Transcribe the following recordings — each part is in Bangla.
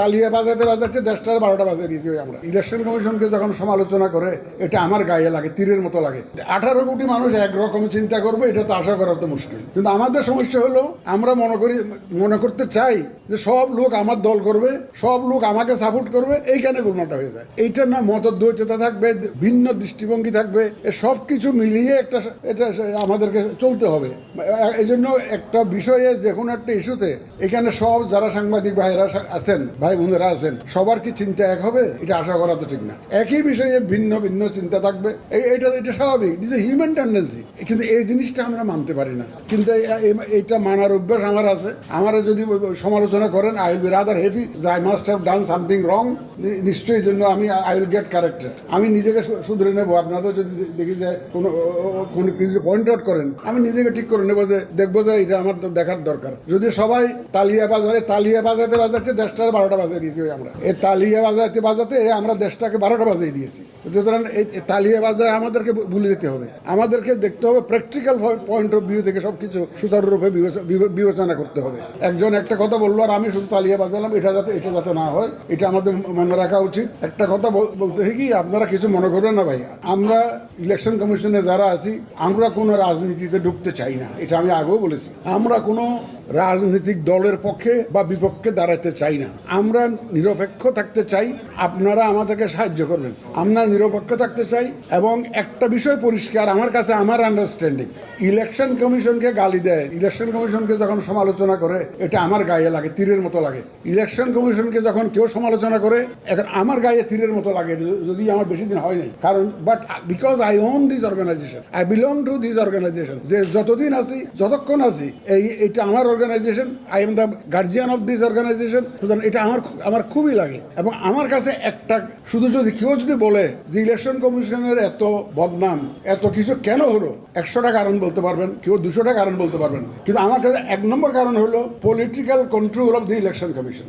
তালিয়া বাজাতে বাজাতে দশটার বারোটা বাজে দিয়েছি আমরা। ইলেকশন কমিশনকে যখন সমালোচনা করে, এটা আমার গায়ে লাগে, তীরের মতো লাগে। আঠারো কোটি মানুষ একরকম চিন্তা করবে, এটা তো আশা করা তো মুশকিল। কিন্তু আমাদের সমস্যা হলো, আমরা মনে করি, মনে করতে চাই যে সব লোক আমার দল করবে, সব লোক আমাকে সাপোর্ট করবে, এইখানে গুলমাটা হয়ে যায়। এইটা না মতদ্বৈততা থাকবে, ভিন্ন দৃষ্টিভঙ্গি থাকবে সব কিছু মিলিয়ে একটা এটা আমাদেরকে চলতে হবে। এই জন্য একটা বিষয়ে যে কোনো একটা ইস্যুতে এখানে সব যারা সাংবাদিক ভাইরা আছেন ভাই বোনেরা আছেন, সবার কি চিন্তা এক হবে? এটা আশা করা তো ঠিক না। একই বিষয়ে ভিন্ন ভিন্ন চিন্তা থাকবে। এটা এটা স্বাভাবিক। ইটস এ হিউম্যান টেন্ডেন্সি কিন্তু এই জিনিসটা আমরা মানতে পারি না। কিন্তু এই- এই- এইটা মানার অভ্যাস আমার আছে। আমার যদি সমালোচনা করেন আই উইল বি রাদার যে I must have done something wrong নিশ্চয়ই জন্য আমি আই উইল গেট কারেক্টেড আমি নিজেকে শুধরে নেব। আপনাদের যদি দেখি যে কোনো কোনো কিছু পয়েন্ট আউট করেন, আমি নিজেকে ঠিক করে নেব যে, দেখব যে এটা আমার তো দেখার দরকার। যদি সবাই তালিয়া বাজারে তালিয়া বাজাতে বাজাতে দশটার বারোটা বাজে দিয়েছি ওই আমরা। এই তালিয়া বাজাতে বাজাতে আমরা দেশটাকে বারোটা বাজিয়ে দিয়েছি। সুতরাং এই তালিয়া বাজারে আমাদেরকে ভুলে যেতে হবে। আমাদেরকে দেখতে হবে প্র্যাকটিক্যাল পয়েন্ট অফ ভিউ থেকে সবকিছু সুচারুরূপে বিবেচনা করতে হবে। একজন একটা কথা বলল আর আমি শুধু তালিয়া বাজালাম, এটা যাতে এটা যাতে না হয়, এটা আমাদের মনে রাখা উচিত। একটা কথা বলতে কি, আপনারা কিছু মনে করবেন না ভাই। আমরা ইলেকশন কমিশনে যারা আছি, আমরা কোনো রাজনীতিতে ঢুকতে চাই না। এটা আমি আগেও বলেছি। আমরা কোনো রাজনৈতিক দলের পক্ষে বা বিপক্ষে দাঁড়াতে চাই না। আমরা নিরপেক্ষ থাকতে চাই, আপনারা আমাদেরকে সাহায্য করবেন। আমরা নিরপেক্ষ থাকতে চাই এবং একটা বিষয় পরিষ্কার, আমার কাছে আমার আন্ডারস্ট্যান্ডিং ইলেকশন কমিশনকে গালি দেয়। ইলেকশন কমিশনকে যখন সমালোচনা করে, এটা আমার গায়ে লাগে, তীরের মতো লাগে। ইলেকশন কমিশনকে যখন কেউ সমালোচনা করে, এখন আমার গায়ে তীরের মতো লাগে, যদি আমার বেশি দিন হয় নাই। কারণ but because I own this organization I belong to this organization যে যতদিন আছি, যতক্ষণ আছি, এই, এটা আমার organization I am the guardian of this organization এটা আমার আমার খুবই লাগে। এবং আমার কাছে একটা, শুধু যদি কেউ যদি বলে যে ইলেকশন কমিশনের এত বদনাম, এত কিছু কেন হলো? একশোটা কারণ বলতে পারবেন, কেউ দুশোটা কারণ বলতে পারবেন। কিন্তু আমার কাছে এক নম্বর কারণ হলো political control of the election commission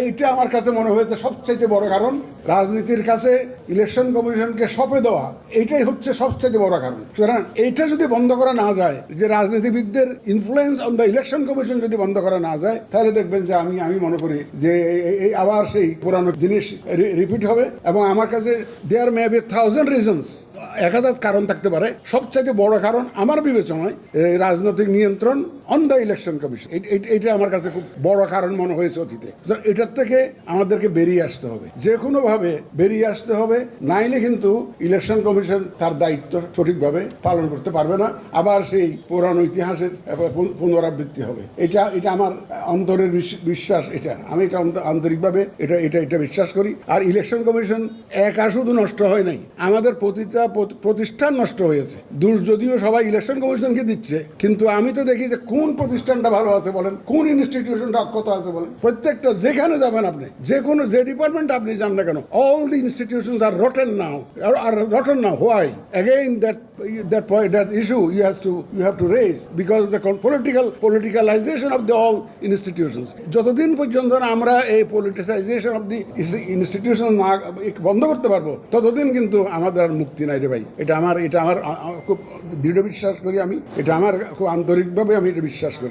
এইটা আমার কাছে মনে হয়েছে সবচাইতে বড় কারণ। রাজনীতির কাছে ইলেকশন কমিশনকে সঁপে দেওয়া, এইটাই হচ্ছে সবচাইতে বড় কারণ। সুতরাং এইটা যদি বন্ধ করা না যায়, যে রাজনীতিবিদদের influence on the election commission যদি বন্ধ করা না যায়, তাহলে দেখবেন যে আমি আমি মনে করি যে এই- আবার সেই পুরানো জিনিস রিপিট হবে। এবং আমার কাছে there may be thousand reasons এক হাজার কারণ থাকতে পারে। সবচাইতে বড় কারণ আমার বিবেচনায় রাজনৈতিক নিয়ন্ত্রণ অন দ্য ইলেকশন কমিশন এটা আমার কাছে খুব বড় কারণ মনে হয়েছে অতীতে। এটার থেকে আমাদেরকে বেরিয়ে আসতে হবে। যে কোনোভাবে বেরিয়ে আসতে হবে নাইলে কিন্তু ইলেকশন কমিশন তার দায়িত্ব সঠিকভাবে পালন করতে পারবে না। আবার সেই পুরানো ইতিহাসের পুনরাবৃত্তি হবে। এটা এটা আমার অন্তরের বিশ্বাস এটা। আমি এটা আন্তরিকভাবে এটা এটা এটা বিশ্বাস করি। আর ইলেকশন কমিশন একা শুধু নষ্ট হয় নাই। আমাদের প্রতিটা প্রত- প্রতিষ্ঠান নষ্ট হয়েছে। দোষ যদিও সবাই ইলেকশন কমিশনকে দিচ্ছে, কিন্তু আমি তো দেখি যে কোন প্রতিষ্ঠানটা ভালো আছে বলেন, কোন ইনস্টিটিউশনটা অক্ষত আছে বলেন। প্রত্যেকটা যেখানে যাবেন আপনি, যে কোনো যে ডিপার্টমেন্ট আপনি যান না কেন all the institution are rotten now are rotten now why again that that point, that issue you have to you have to raise because of the political politicalization of the all institutions. যতদিন পর্যন্ত আমরা এই politicization of the institution না বন্ধ করতে পারব ততদিন কিন্তু আমাদের আর মুক্তি নাই রে ভাই এটা আমার এটা আমার খুব দৃঢ় বিশ্বাস করি আমি এটা আমার খুব আন্তরিকভাবে আমি এটা বিশ্বাস করি